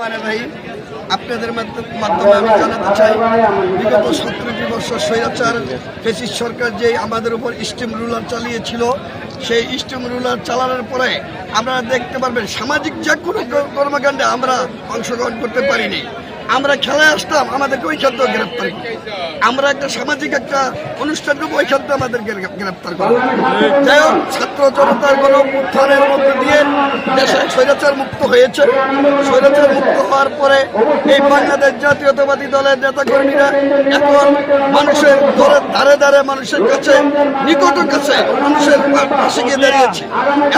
মানে ভাই, আপনাদের মাধ্যমে আমি জানাতে চাই, বিগত সতেরোটি বছর স্বৈরাচার ফেসিস সরকার যে আমাদের উপর স্টিম রুলার চালিয়েছিল, সেই স্টিম রুলার চালানোর পরে আপনারা দেখতে পারবেন, সামাজিক যে কোনো কর্মকাণ্ডে আমরা অংশগ্রহণ করতে পারিনি। আমরা খেলায় আসতাম, আমাদেরকে ওই খাদ্য গ্রেপ্তার। আমরা একটা সামাজিক একটা অনুষ্ঠান করব ওই খাদ্য আমাদেরকে গ্রে- গ্রেপ্তার করব যাই হোক, ছাত্র জনতার গণ উত্থানের মধ্যে দিয়ে দেশে স্বৈরাচার মুক্ত হয়েছে। স্বৈরাচার মুক্ত হওয়ার পরে এই বাংলাদেশ জাতীয়তাবাদী দলের নেতা কর্মীরা এখন মানুষের ঘরের ধারে ধারে মানুষের কাছে, নিকট কাছে মানুষের পাশে গিয়ে দাঁড়িয়েছে।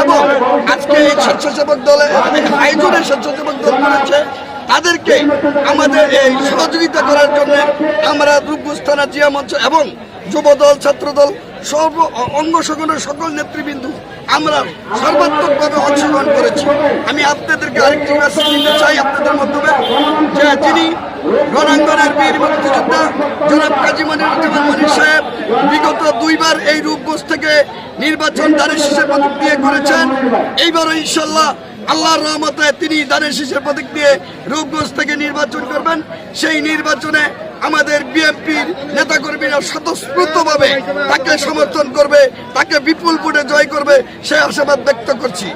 এবং আজকে এই স্বেচ্ছাসেবক দলে আয়োজনের স্বেচ্ছাসেবক দল করেছে তাদেরকে আমাদের এই সহযোগিতা করার জন্য আমরা রূপগুস্থানা জিয়া মঞ্চ এবং যুবদল, ছাত্রদল, সর্ব অঙ্গ সকল নেতৃবৃন্দ আমরা সর্বাত্মকভাবে অংশগ্রহণ করেছি। আমি আপনাদেরকে আরেকটি মেসেজ দিতে চাই আপনাদের মাধ্যমে, যে যিনি রণাঙ্গনের বীর মুক্তিযোদ্ধা জনাব কাজী মনিরুজ্জামান মনির সাহেব বিগত দুইবার এই রূপগঞ্জ থেকে নির্বাচন শীষের প্রতীক দিয়ে করেছেন। এইবারও ইনশাল্লাহ আল্লাহর রহমতে তিনি দানের শীষের প্রতীক দিয়ে রূপগঞ্জ থেকে নির্বাচন করবেন। সেই নির্বাচনে আমাদের বিএনপির নেতাকর্মীরা স্বতঃস্ফূর্তভাবে তাকে সমর্থন করবে, তাকে বিপুল ভোটে জয় করবে, সে আশাবাদ ব্যক্ত করছি।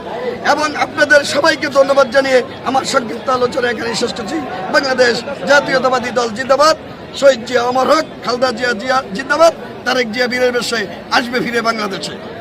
এবং আপনাদের সবাইকে ধন্যবাদ জানিয়ে আমার সংক্ষিপ্ত আলোচনা এখানে শেষ করছি। বাংলাদেশ জাতীয়তাবাদী দল জিন্দাবাদ। শহীদ জিয়া অমর হক, খালদা জিয়া জিয়া জিন্দাবাদ। তারেক জিয়া বীরের বেশে আসবে ফিরে বাংলাদেশে।